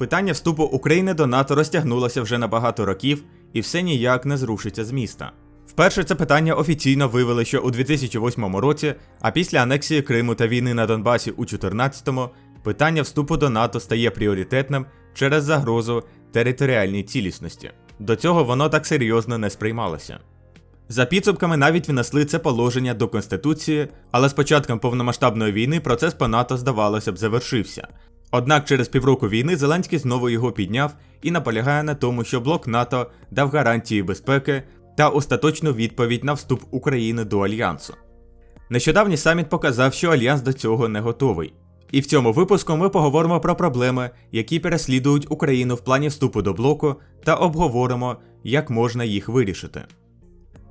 Питання вступу України до НАТО розтягнулося вже на багато років і все ніяк не зрушиться з міста. Вперше це питання офіційно вивели ще у 2008 році, а після анексії Криму та війни на Донбасі у 2014-му питання вступу до НАТО стає пріоритетним через загрозу територіальній цілісності. До цього воно так серйозно не сприймалося. За підсумками навіть внесли це положення до Конституції, але з початком повномасштабної війни процес по НАТО, здавалося б, завершився. Однак через півроку війни Зеленський знову його підняв і наполягає на тому, що блок НАТО дав гарантії безпеки та остаточну відповідь на вступ України до альянсу. Нещодавній саміт показав, що альянс до цього не готовий. І в цьому випуску ми поговоримо про проблеми, які переслідують Україну в плані вступу до блоку, та обговоримо, як можна їх вирішити.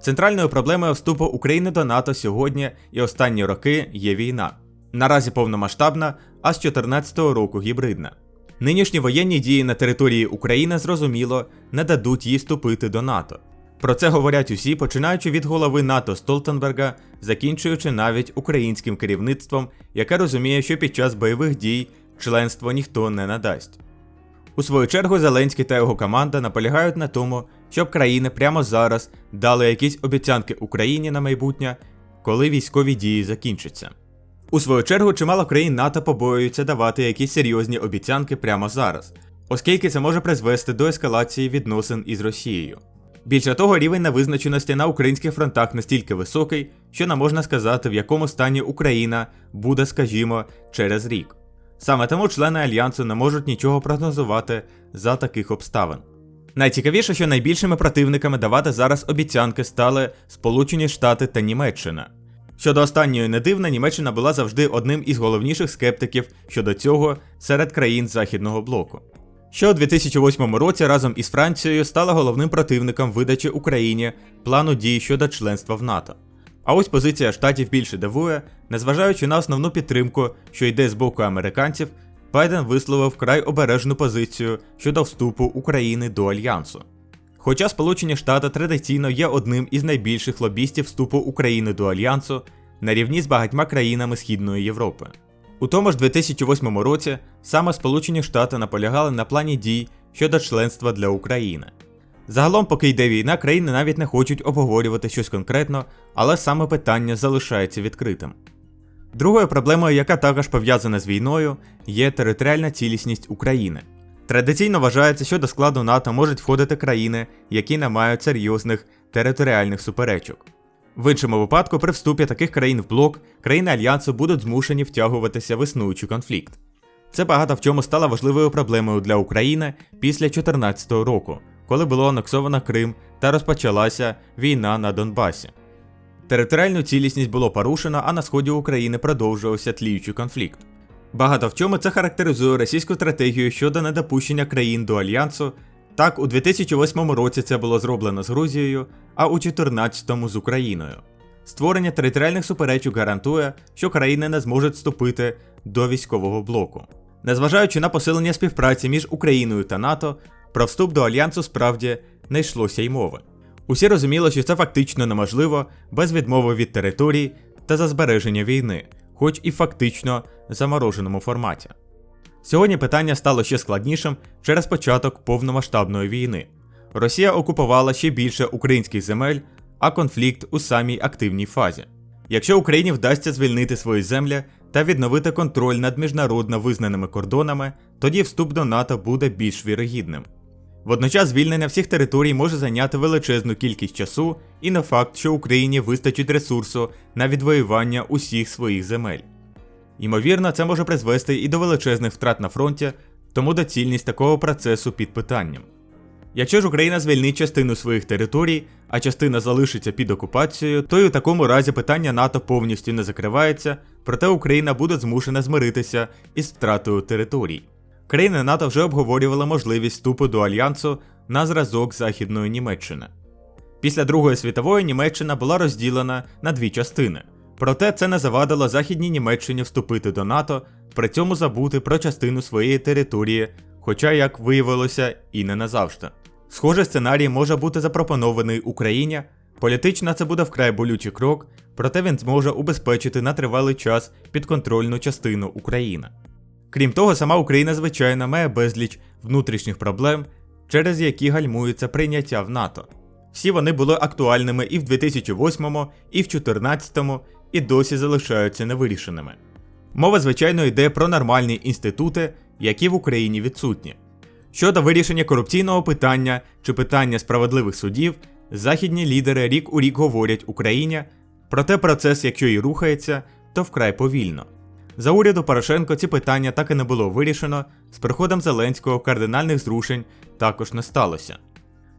Центральною проблемою вступу України до НАТО сьогодні і останні роки є війна. Наразі повномасштабна, а з 2014 року гібридна. Нинішні воєнні дії на території України зрозуміло не дадуть їй вступити до НАТО. Про це говорять усі, починаючи від голови НАТО Столтенберга, закінчуючи навіть українським керівництвом, яке розуміє, що під час бойових дій членство ніхто не надасть. У свою чергу Зеленський та його команда наполягають на тому, щоб країни прямо зараз дали якісь обіцянки Україні на майбутнє, коли військові дії закінчаться. У свою чергу чимало країн НАТО побоюються давати якісь серйозні обіцянки прямо зараз, оскільки це може призвести до ескалації відносин із Росією. Більше того, рівень невизначеності на українських фронтах настільки високий, що не можна сказати, в якому стані Україна буде, скажімо, через рік. Саме тому члени альянсу не можуть нічого прогнозувати за таких обставин. Найцікавіше, що найбільшими противниками давати зараз обіцянки стали Сполучені Штати та Німеччина. Щодо останньої не дивно, Німеччина була завжди одним із головніших скептиків щодо цього серед країн Західного блоку. Що у 2008 році разом із Францією стала головним противником видачі Україні плану дій щодо членства в НАТО. А ось позиція штатів більше дивує, незважаючи на основну підтримку, що йде з боку американців, Байден висловив вкрай обережну позицію щодо вступу України до альянсу. Хоча Сполучені Штати традиційно є одним із найбільших лобістів вступу України до альянсу на рівні з багатьма країнами Східної Європи. У тому ж 2008 році саме Сполучені Штати наполягали на плані дій щодо членства для України. Загалом, поки йде війна, країни навіть не хочуть обговорювати щось конкретно, але саме питання залишається відкритим. Другою проблемою, яка також пов'язана з війною, є територіальна цілісність України. Традиційно вважається, що до складу НАТО можуть входити країни, які не мають серйозних територіальних суперечок. В іншому випадку, при вступі таких країн в блок, країни альянсу будуть змушені втягуватися в існуючий конфлікт. Це багато в чому стало важливою проблемою для України після 2014 року, коли було анексовано Крим та розпочалася війна на Донбасі. Територіальну цілісність було порушено, а на сході України продовжувався тліючий конфлікт. Багато в чому це характеризує російську стратегію щодо недопущення країн до альянсу. Так, у 2008 році це було зроблено з Грузією, а у 2014 з Україною. Створення територіальних суперечок гарантує, що країни не зможуть вступити до військового блоку. Незважаючи на посилення співпраці між Україною та НАТО, про вступ до альянсу справді не йшлося й мови. Усі розуміли, що це фактично неможливо без відмови від територій та за збереження війни, хоч і фактично замороженому форматі. Сьогодні питання стало ще складнішим через початок повномасштабної війни. Росія окупувала ще більше українських земель, а конфлікт у самій активній фазі. Якщо Україні вдасться звільнити свої землі та відновити контроль над міжнародно визнаними кордонами, тоді вступ до НАТО буде більш вірогідним. Водночас звільнення всіх територій може зайняти величезну кількість часу, і не факт, що Україні вистачить ресурсу на відвоювання усіх своїх земель. Ймовірно, це може призвести і до величезних втрат на фронті, тому доцільність такого процесу під питанням. Якщо ж Україна звільнить частину своїх територій, а частина залишиться під окупацією, то й у такому разі питання НАТО повністю не закривається, проте Україна буде змушена змиритися із втратою територій. Країни НАТО вже обговорювали можливість вступу до альянсу на зразок Західної Німеччини. Після Другої світової Німеччина була розділена на дві частини. Проте це не завадило Західній Німеччині вступити до НАТО, при цьому забути про частину своєї території, хоча, як виявилося, і не назавжди. Схожий сценарій може бути запропонований Україні. Політично це буде вкрай болючий крок, проте він зможе убезпечити на тривалий час підконтрольну частину України. Крім того, сама Україна, звичайно, має безліч внутрішніх проблем, через які гальмується прийняття в НАТО. Всі вони були актуальними і в 2008, і в 2014, і досі залишаються невирішеними. Мова, звичайно, йде про нормальні інститути, які в Україні відсутні. Щодо вирішення корупційного питання чи питання справедливих судів, західні лідери рік у рік говорять Україні, проте процес, якщо і рухається, то вкрай повільно. За уряду Порошенко ці питання так і не було вирішено, з приходом Зеленського кардинальних зрушень також не сталося.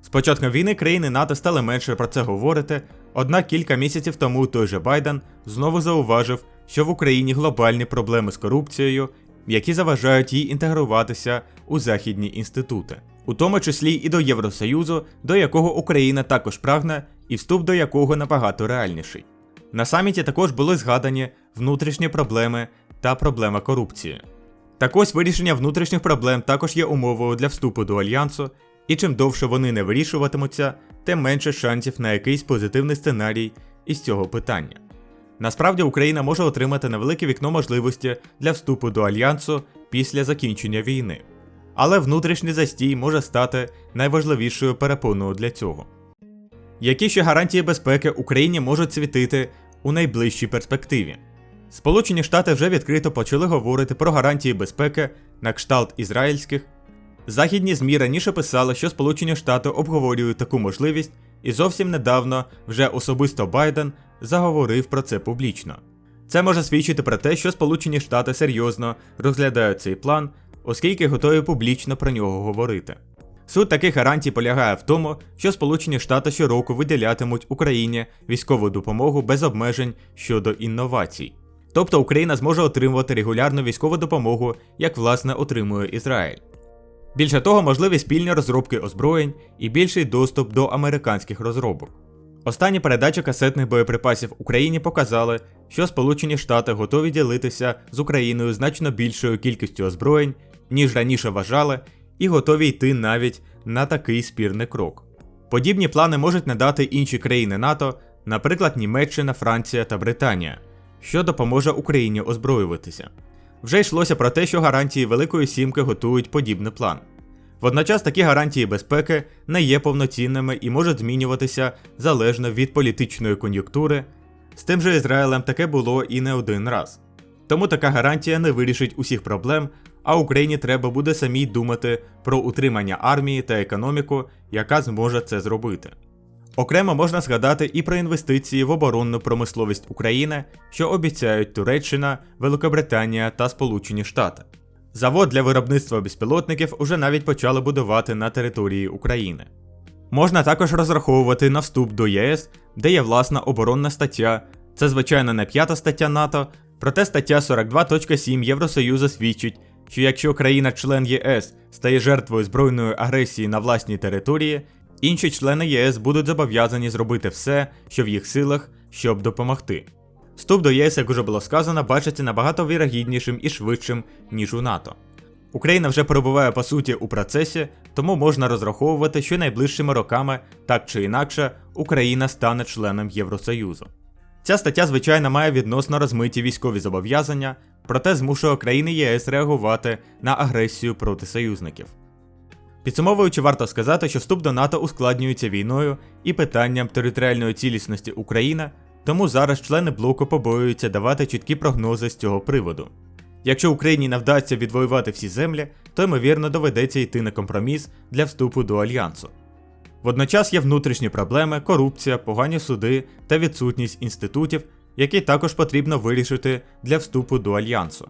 З початком війни країни НАТО стали менше про це говорити, однак кілька місяців тому той же Байден знову зауважив, що в Україні глобальні проблеми з корупцією, які заважають їй інтегруватися у західні інститути, у тому числі і до Євросоюзу, до якого Україна також прагне, і вступ до якого набагато реальніший. На саміті також були згадані внутрішні проблеми та проблема корупції. Так ось вирішення внутрішніх проблем також є умовою для вступу до альянсу, і чим довше вони не вирішуватимуться, тим менше шансів на якийсь позитивний сценарій із цього питання. Насправді Україна може отримати невелике вікно можливості для вступу до альянсу після закінчення війни. Але внутрішній застій може стати найважливішою перепоною для цього. Які ще гарантії безпеки Україні можуть світити у найближчій перспективі? Сполучені Штати вже відкрито почали говорити про гарантії безпеки на кшталт ізраїльських. Західні ЗМІ раніше писали, що Сполучені Штати обговорюють таку можливість, і зовсім недавно вже особисто Байден заговорив про це публічно. Це може свідчити про те, що Сполучені Штати серйозно розглядають цей план, оскільки готові публічно про нього говорити. Суть таких гарантій полягає в тому, що Сполучені Штати щороку виділятимуть Україні військову допомогу без обмежень щодо інновацій. Тобто Україна зможе отримувати регулярну військову допомогу, як власне отримує Ізраїль. Більше того, можливі спільні розробки озброєнь і більший доступ до американських розробок. Останні передачі касетних боєприпасів Україні показали, що Сполучені Штати готові ділитися з Україною значно більшою кількістю озброєнь, ніж раніше вважали, і готові йти навіть на такий спірний крок. Подібні плани можуть надати інші країни НАТО, наприклад, Німеччина, Франція та Британія, що допоможе Україні озброюватися. Вже йшлося про те, що гарантії Великої Сімки готують подібний план. Водночас такі гарантії безпеки не є повноцінними і можуть змінюватися залежно від політичної кон'юнктури. З тим же Ізраїлем таке було і не один раз. Тому така гарантія не вирішить усіх проблем, а Україні треба буде самій думати про утримання армії та економіку, яка зможе це зробити. Окремо можна згадати і про інвестиції в оборонну промисловість України, що обіцяють Туреччина, Великобританія та Сполучені Штати. Завод для виробництва безпілотників уже навіть почали будувати на території України. Можна також розраховувати на вступ до ЄС, де є власна оборонна стаття, це звичайно не п'ята стаття НАТО, проте стаття 42.7 Євросоюзу свідчить, що якщо країна-член ЄС стає жертвою збройної агресії на власній території, інші члени ЄС будуть зобов'язані зробити все, що в їх силах, щоб допомогти. Вступ до ЄС, як уже було сказано, бачиться набагато вірогіднішим і швидшим, ніж у НАТО. Україна вже перебуває по суті у процесі, тому можна розраховувати, що найближчими роками, так чи інакше, Україна стане членом Євросоюзу. Ця стаття, звичайно, має відносно розмиті військові зобов'язання, проте змушує країни ЄС реагувати на агресію проти союзників. Підсумовуючи, варто сказати, що вступ до НАТО ускладнюється війною і питанням територіальної цілісності України, тому зараз члени блоку побоюються давати чіткі прогнози з цього приводу. Якщо Україні не вдасться відвоювати всі землі, то ймовірно доведеться йти на компроміс для вступу до альянсу. Водночас є внутрішні проблеми, корупція, погані суди та відсутність інститутів, які також потрібно вирішити для вступу до альянсу.